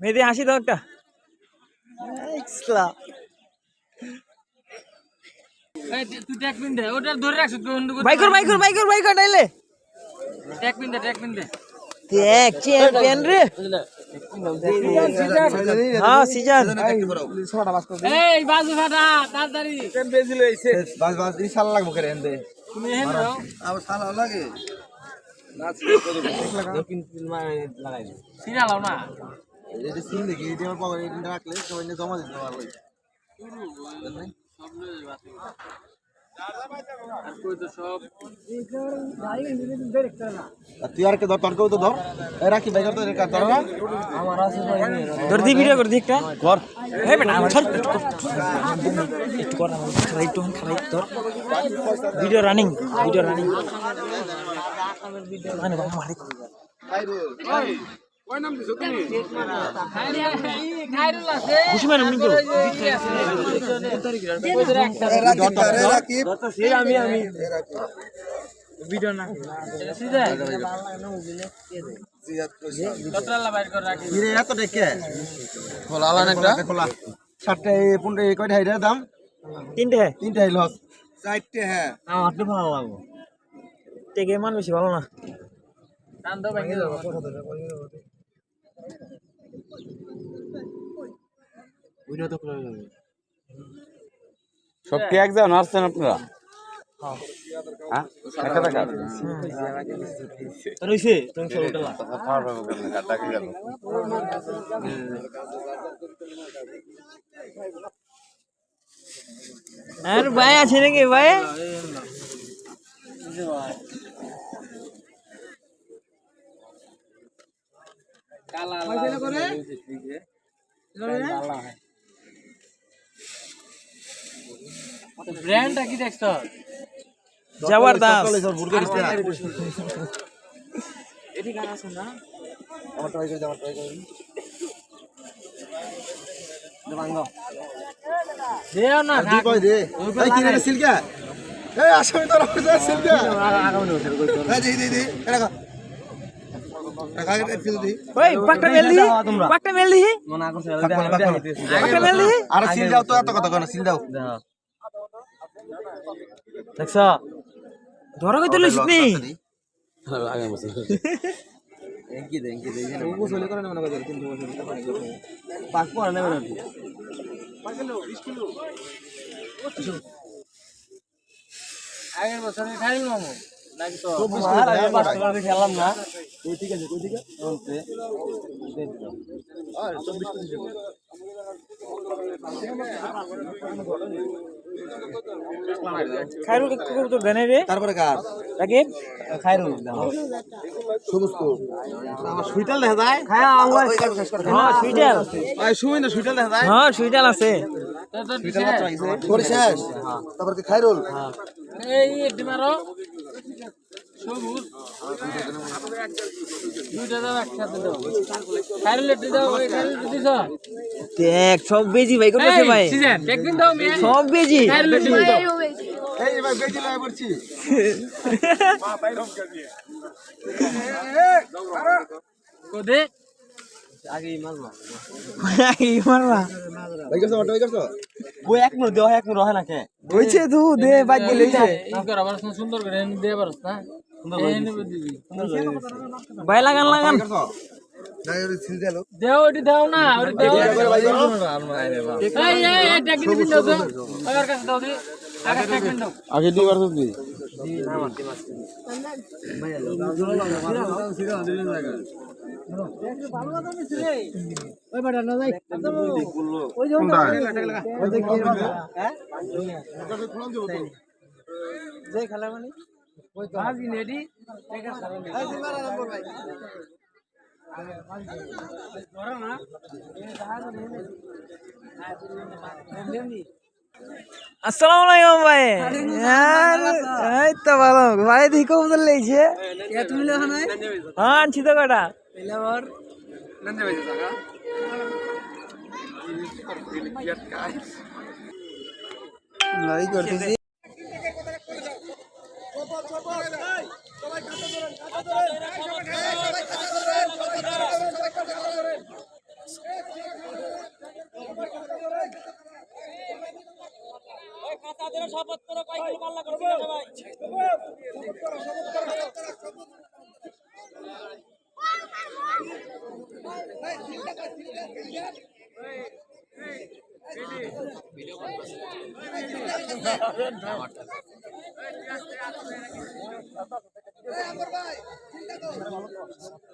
মেয়েদি হাসি দাও একটা। বাইকর বাইকর বাইকর বাইকর নাইলে ট্যাক পিন দে ট্যাক পিন রে। হ্যাঁ সিজন। এই বাজু ফাটা তাড়াতাড়ি। বাস বাস ই সাল লাগবো করে এনদে তুমি হেন দাও। আবার সাল লাগে। সিরা লাও না। এটা সিন দেখি এটা আমার পাওয়ার রাখলে সবাই জমা দিতে পারবে। তুই আর কে ধর তোর কেউ তো ধর। এ রাখি বাইকার তো রেখা ধর না আমার আছে তোর দি ভিডিও করে দি একটা। কর। এই বেটা আমার ছাড় একটু কর। আমার খারাই একটু খারাই তোর ভিডিও রানিং ভিডিও মানে বাবা মারে করো আমি আমি ভিডিও না দাম তিনটে তিনটা। লস চারটে হ্যাঁ আমার তো ভালো লাগবো। টেকে মান বেশি ভালো না। টান দাও ভেঙে দাও সব কি একজন আসছেন আপনারা হ্যাঁ আর ভাই আছে নাকি ভাই কালা পয়সা করে ব্র্যান্ডটা কি দেখছ? জবরদস্ত। ভুল করিস না এটি গান আছে না? আমার ট্রাই করে আমার ট্রাই করে দেও না দি। কই দে এই কি রে সিলকা? এই আসামি তোর অফিসে সিলকা। এই দি দি দি এটা কা টাকা কে ফিল দি ওই পাকটা মেল দিহি পাকটা মেল দিহি পাকটা মেল দিহি আর সিল যাও তো এত কথা কয় না সিল যাও দেখছ? ধরা কই তুলিস নি আগে বসে। থ্যাংক ইউ থ্যাংক ইউ দেখেন ও বসলে করে না। খেলাম না। ঠিক আছে ঠিক আছে। খায়রুল একটু তো দেনে রে। তারপরে কার? রাকিব খায়রুল সবুজ তো আমার সুইটাল দেখা যায়। আমার হ্যাঁ, হ্যাঁ সুইটাল। আই সুই না সুইটাল দেখা যায়? হ্যাঁ সুইটাল আছে। সুইটাল আছে খায়রুল হ্যাঁ এই ডিমারো সবুজ। দুইটা দাও একসাথে দাও। খাইল দাও ওই খাইল দিছ? দেখ সব বেজি ভাই করতেছে ভাই সিজন একদিন দাও মিয়া। সব বেজি। খাইল দাও এই ভাই বেজি। লাগা পড়ছি। কোদে? এই মারবা। ভাই করছ ভাই করছ বই এক মিনিট দেওয়া এক মিনিট হয় না কে? হইছে তু দে বাদ দিলে হইছে এই কর আবার সুন্দর করে পারছ না? ভাই লাগান লাগান। করছ দাই ওরে সিল দিলো দেও ওটি দাও না ওটি দাও। এই এই এই ট্যাগ দিবি দাও তো আমার কাছে দাও দি। আগে ট্যাগ দাও। আগে দিয়ে পারছ তুই আজি নেডি আছে? আসসালামু আলাইকুম ভাই। আর এই তো ভালো। ভাই লেইছে তুমি হ্যাঁ আনছি তো কটা নন্দে করতেছি। যারা শপথ করো কয়েকগুলো পাল্লা করছে ভাই আমার ভাই চিন্তা কর